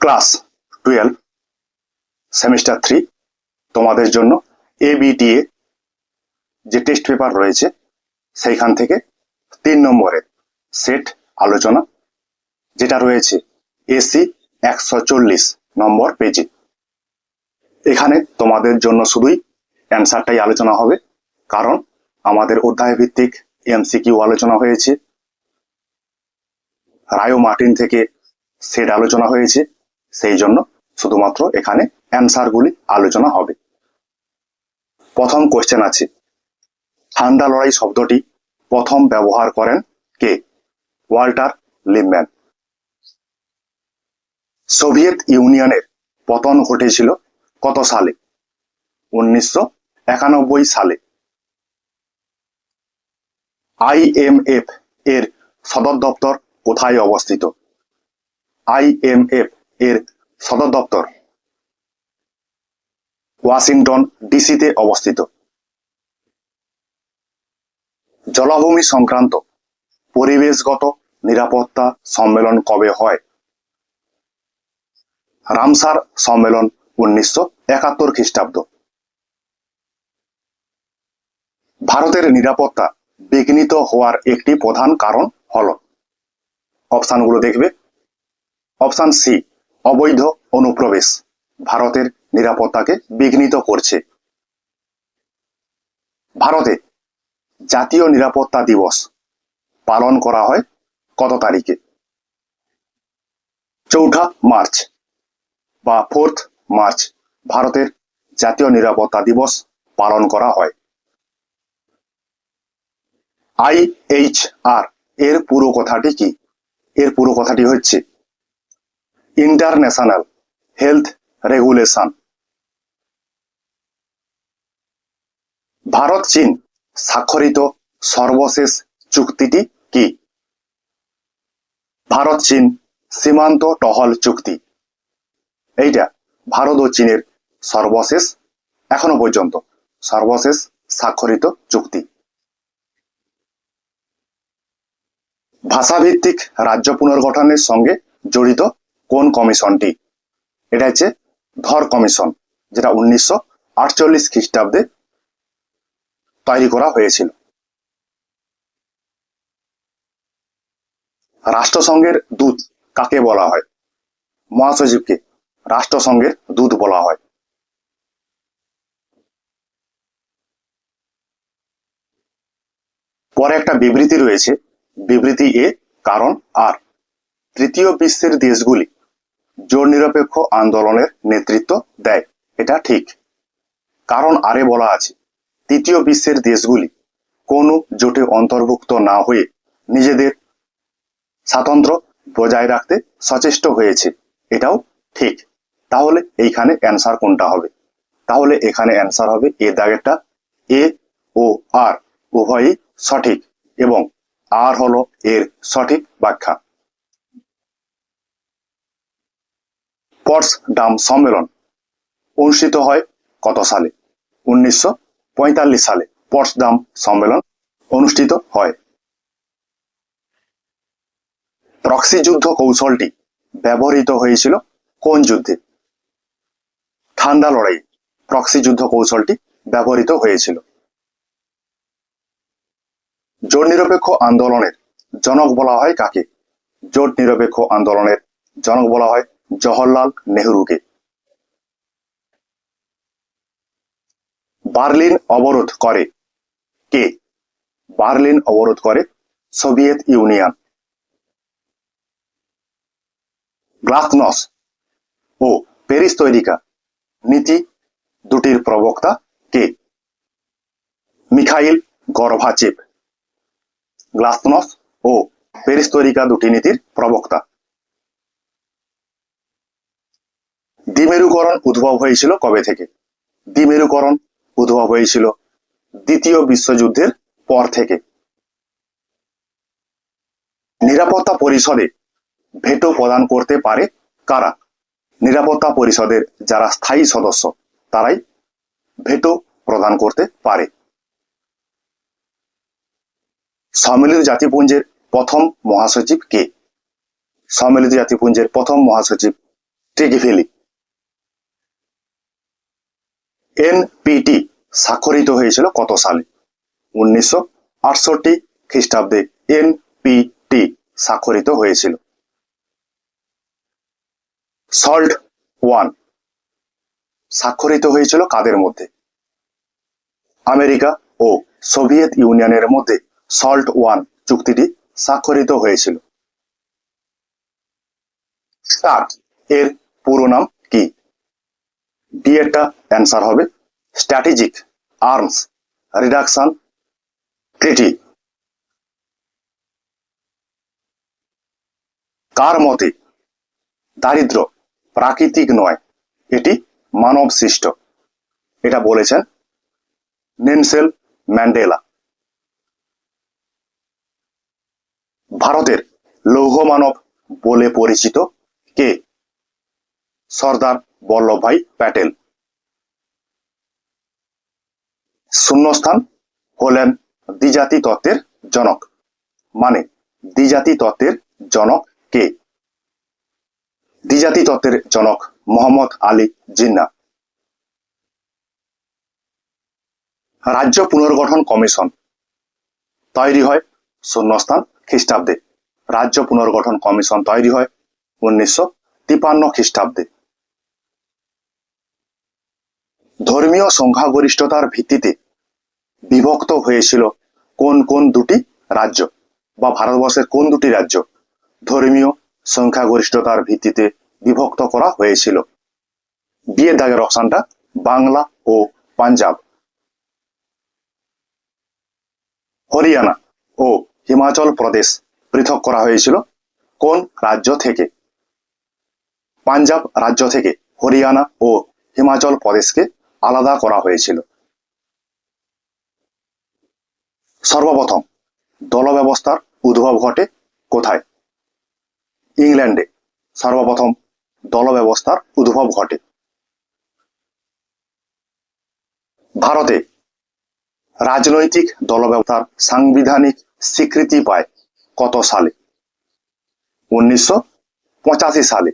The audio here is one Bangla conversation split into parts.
ক্লাস টুয়েলভ, সেমিস্টার থ্রি, তোমাদের জন্য এ এবিটিএ যে টেস্ট পেপার রয়েছে, সেইখান থেকে তিন নম্বরের সেট আলোচনা, যেটা রয়েছে এসি একশো চল্লিশ নম্বর পেজে। এখানে তোমাদের জন্য শুধুই অ্যান্সারটাই আলোচনা হবে, কারণ আমাদের অধ্যায় ভিত্তিক এমসিকিউ আলোচনা হয়েছে। রায়ো মার্টিন থেকে সেট আলোচনা হয়েছে। সেই জন্য শুধুমাত্র এখানে অ্যান্সারগুলি আলোচনা হবে। প্রথম কোশ্চেন আছে, ঠান্ডা লড়াই শব্দটি প্রথম ব্যবহার করেন কে? ওয়াল্টার লিমম্যান সোভিয়েত ইউনিয়নের পতন ঘটেছিল কত সালে? উনিশশো একানব্বই সালে। আইএমএফ এর সদর দপ্তর কোথায় অবস্থিত? আইএমএফ এর সদর দপ্তর ওয়াশিংটন ডিসিতে অবস্থিত। জলাভূমি সংক্রান্ত পরিবেশগত নিরাপত্তা সম্মেলন কবে হয়? রামসার সম্মেলন উনিশশো একাত্তর খ্রিস্টাব্দ। ভারতের নিরাপত্তা বিঘ্নিত হওয়ার একটি প্রধান কারণ হল। অপশানগুলো দেখবে। অপশান সি অবৈধ অনুপ্রবেশ ভারতের নিরাপত্তাকে বিঘ্নিত করছে। ভারতে জাতীয় নিরাপত্তা দিবস পালন করা হয় কত তারিখে? চৌঠা মার্চ বা ফোর্থ মার্চ ভারতের জাতীয় নিরাপত্তা দিবস পালন করা হয়। আইএইচআর এর পুরো কথাটি কি? এর পুরো কথাটি হচ্ছে ইন্টারন্যাশনাল হেলথ রেগুলেশন। ভারত, চীন স্বাক্ষরিত সর্বশেষ চুক্তিটি কি? ভারত, চীন সীমান্ত টহল চুক্তি। এইটা ভারত ও চীনের সর্বশেষ, এখনও পর্যন্ত সর্বশেষ স্বাক্ষরিত চুক্তি। ভাষাভিত্তিক রাজ্য পুনর্গঠনের সঙ্গে জড়িত কোন কমিশনটি? এটা হচ্ছে ধর কমিশন, যেটা উনিশশো আটচল্লিশ খ্রিস্টাব্দে তৈরি করা হয়েছিল। রাষ্ট্রসংঘের দূত কাকে বলা হয়? মহাসচিবকে রাষ্ট্রসংঘের দূত বলা হয়। পরে একটা বিবৃতি রয়েছে। বিবৃতি এ কারণ আর। তৃতীয় বিশ্বের দেশগুলি জোর নিরপেক্ষ আন্দোলনের নেতৃত্ব দেয়। এটা ঠিক। কারণ আরে বলা আছে, তৃতীয় বিশ্বের দেশগুলি কোনো জোটে অন্তর্ভুক্ত না হয়ে নিজেদের স্বাতন্ত্র্য বজায় রাখতে সচেষ্ট হয়েছে। এটাও ঠিক। তাহলে এইখানে অ্যান্সার কোনটা হবে? তাহলে এখানে অ্যান্সার হবে এ দাগেরটা, এ ও আর। উভয়ই সঠিক এবং আর হলো এর সঠিক ব্যাখ্যা। পটসডাম সম্মেলন অনুষ্ঠিত হয় কত সালে? উনিশশো পঁয়তাল্লিশ সালে পটসডাম সম্মেলন অনুষ্ঠিত হয়। প্রক্সি যুদ্ধ কৌশলটি ব্যবহৃত হয়েছিল কোন যুদ্ধে? ঠান্ডা লড়াই প্রক্সি যুদ্ধ কৌশলটি ব্যবহৃত হয়েছিল। জোট নিরপেক্ষ আন্দোলনের জনক বলা হয় কাকে? জোট নিরপেক্ষ আন্দোলনের জনক বলা হয় জওহরলাল নেহরুকে। বার্লিন অবরোধ করে কে? বার্লিন অবরোধ করে সোভিয়েত ইউনিয়ন। গ্লাসনস ও প্যারিস তৈরিকা নীতি দুটির প্রবক্তা কে? মিখাইল গর্ভাচেভ। গ্লাসনস ও প্যারিস তৈরিকা দুটি নীতির প্রবক্তা। দ্বিমেরুকরণ উদ্ভব হয়েছিল কবে থেকে? দ্বিমেরুকরণ উদ্ভব হয়েছিল দ্বিতীয় বিশ্বযুদ্ধের পর থেকে। নিরাপত্তা পরিষদে ভেটো প্রদান করতে পারে কারা? নিরাপত্তা পরিষদের যারা স্থায়ী সদস্য, তারাই ভেটো প্রদান করতে পারে। সম্মিলিত জাতিপুঞ্জের প্রথম মহাসচিব কে? সম্মিলিত জাতিপুঞ্জের প্রথম মহাসচিব ট্রিকি ফেলি এনপিটি স্বাক্ষরিত হয়েছিল কত সালে? উনিশশো আটষট্টি খ্রিস্টাব্দে এনপিটি স্বাক্ষরিত হয়েছিল। সল্ট ওয়ান স্বাক্ষরিত হয়েছিল কাদের মধ্যে? আমেরিকা ও সোভিয়েত ইউনিয়নের মধ্যে সল্ট ওয়ান চুক্তিটি স্বাক্ষরিত হয়েছিল। স্টার্ট এর পুরো নাম কি? ডি একটা অ্যান্সার হবে। স্ট্র্যাটেজিক আর্মস রিডাকশন ট্রিটি কার মতে? দারিদ্র প্রাকৃতিক নয়, এটি মানব সৃষ্ট। এটা বলেছেন নেনসেল ম্যান্ডেলা। ভারতের লৌহ মানব বলে পরিচিত কে? সর্দার বল্লভভাই প্যাটেল। শূন্যস্থান হলেন দ্বিজাতি তত্ত্বের জনক। মানে দ্বিজাতি তত্ত্বের জনক কে? দ্বিজাতি তত্ত্বের জনক মোহাম্মদ আলী জিন্না। রাজ্য পুনর্গঠন কমিশন। তৈরি হয় শূন্যস্থান খ্রিস্টাব্দে। রাজ্য পুনর্গঠন কমিশন তৈরি হয় উনিশশো তিপান্ন খ্রিস্টাব্দে। ধর্মীয় সংখ্যাগরিষ্ঠতার ভিত্তিতে বিভক্ত হয়েছিল কোন কোন দুটি রাজ্য বা ভারতবর্ষের কোন দুটি রাজ্য ধর্মীয় সংখ্যাগরিষ্ঠতার ভিত্তিতে বিভক্ত করা হয়েছিল। বিয়ের দাগের অপশনটা বাংলা ও পাঞ্জাব। হরিয়ানা ও হিমাচল প্রদেশ পৃথক করা হয়েছিল কোন রাজ্য থেকে? পাঞ্জাব রাজ্য থেকে, হরিয়ানা ও হিমাচল প্রদেশকে আলাদা করা হয়েছিল। সর্বপ্রথম দল ব্যবস্থার উদ্ভব ঘটে কোথায়? ইংল্যান্ডে সর্বপ্রথম দল ব্যবস্থার উদ্ভব ঘটে। ভারতে রাজনৈতিক দল ব্যবস্থার সাংবিধানিক স্বীকৃতি পায় কত সালে? উনিশশো পঁচাশি সালে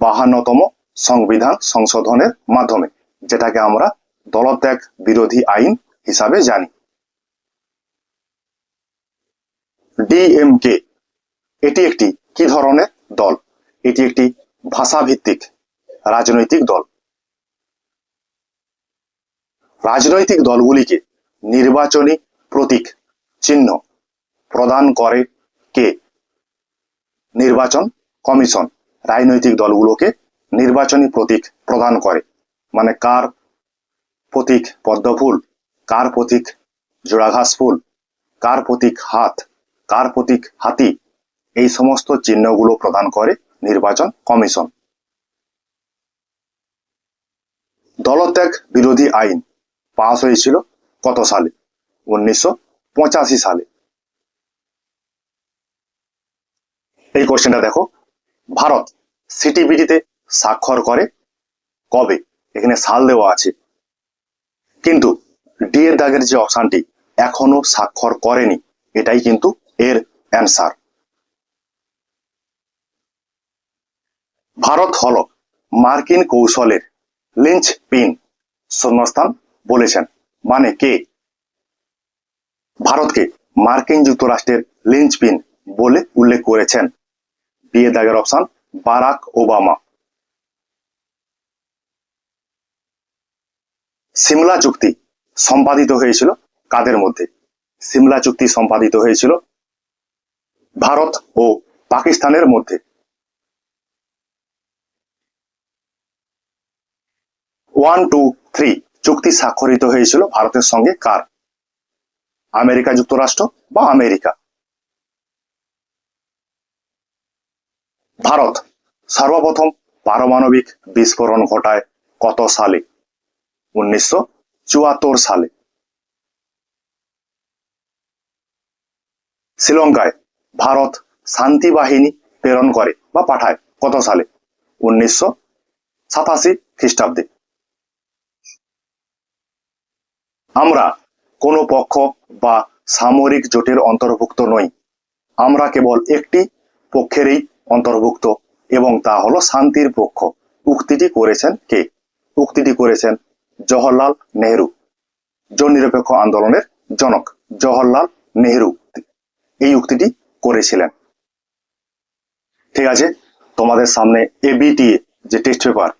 বাহান্নতম সংবিধান সংশোধনের মাধ্যমে। যেটাকে আমরা দলত্যাগ বিরোধী আইন হিসাবে জানি। ডিএমকে, এটি একটি কি ধরনের দল? এটি একটি ভাষাভিত্তিক রাজনৈতিক দল। রাজনৈতিক দলগুলিকে নির্বাচনী প্রতীক চিহ্ন প্রদান করে কে? নির্বাচন কমিশন। রাজনৈতিক দলগুলোকে নির্বাচনী প্রতীক প্রদান করে। মানে কার প্রতীক পদ্মফুল, কার প্রতীক জোড়াঘাস ফুল, কার প্রতীক হাত, কার প্রতীক হাতি, এই সমস্ত চিহ্নগুলো প্রদান করে নির্বাচন কমিশন। দলত্যাগ বিরোধী আইন পাস হয়েছিল কত সালে? উনিশশো পঁচাশি সালে। এই কোশ্চেনটা দেখো। ভারত সিটিপিটিতে স্বাক্ষর করে কবে? এখানে সাল দেওয়া আছে। কিন্তু ডি এর দাগের যে অপশনটি এখনও স্বাক্ষর করেনি, এটাই কিন্তু এর অ্যান্সার। ভারত হল মার্কিন কৌশলের লিঞ্চ পিন, শূন্যস্থান বলেছেন। মানে কে? ভারতকে মার্কিন যুক্তরাষ্ট্রের লিঞ্চ পিন বলে উল্লেখ করেছেন। বিয়ে দাগের অপশন বারাক ওবামা। সিমলা চুক্তি সম্পাদিত হয়েছিল কাদের মধ্যে? সিমলা চুক্তি সম্পাদিত হয়েছিল ভারত ও পাকিস্তানের মধ্যে। ওয়ান, টু, থ্রি চুক্তি স্বাক্ষরিত হয়েছিল ভারতের সঙ্গে কার? আমেরিকা যুক্তরাষ্ট্র বা আমেরিকা? ভারত সর্বপ্রথম পারমাণবিক বিস্ফোরণ ঘটায় কত সালে? উনিশশো চুয়াত্তর সালে। শ্রীলঙ্কায় ভারত শান্তি বাহিনী প্রেরণ করে বা পাঠায় কত সালে? উনিশশো সাতাশি খ্রিস্টাব্দে। আমরা কোনো পক্ষ বা সামরিক জোটের অন্তর্ভুক্ত নই। আমরা কেবল একটি পক্ষেরই অন্তর্ভুক্ত এবং তা হলো শান্তির পক্ষ। উক্তিটি করেছেন কে? উক্তিটি করেছেন জওহরলাল নেহেরু জন নিরপেক্ষ আন্দোলনের জনক জওহরলাল নেহেরু এই উক্তিটি করেছিলেন। ঠিক আছে, তোমাদের সামনে এবিটি যে টেস্ট পেপার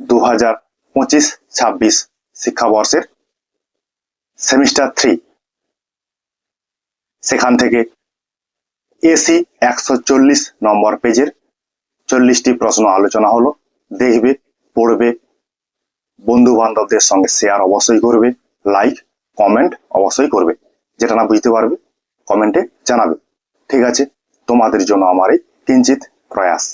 দু হাজার পঁচিশ ছাব্বিশ শিক্ষাবর্ষের সেমিস্টার থ্রি সেখান থেকে এসি একশো চল্লিশ নম্বর পেজের চল্লিশটি প্রশ্ন আলোচনা হলো, দেখবে, পড়বে বন্ধু বান্ধবদের সঙ্গে শেয়ার অবশ্যই করবে লাইক কমেন্ট অবশ্যই করবে। যেটা না বুঝতে পারবে কমেন্টে জানাবে। ঠিক আছে, তোমাদের জন্য আমার এই কিঞ্চিত প্রয়াস।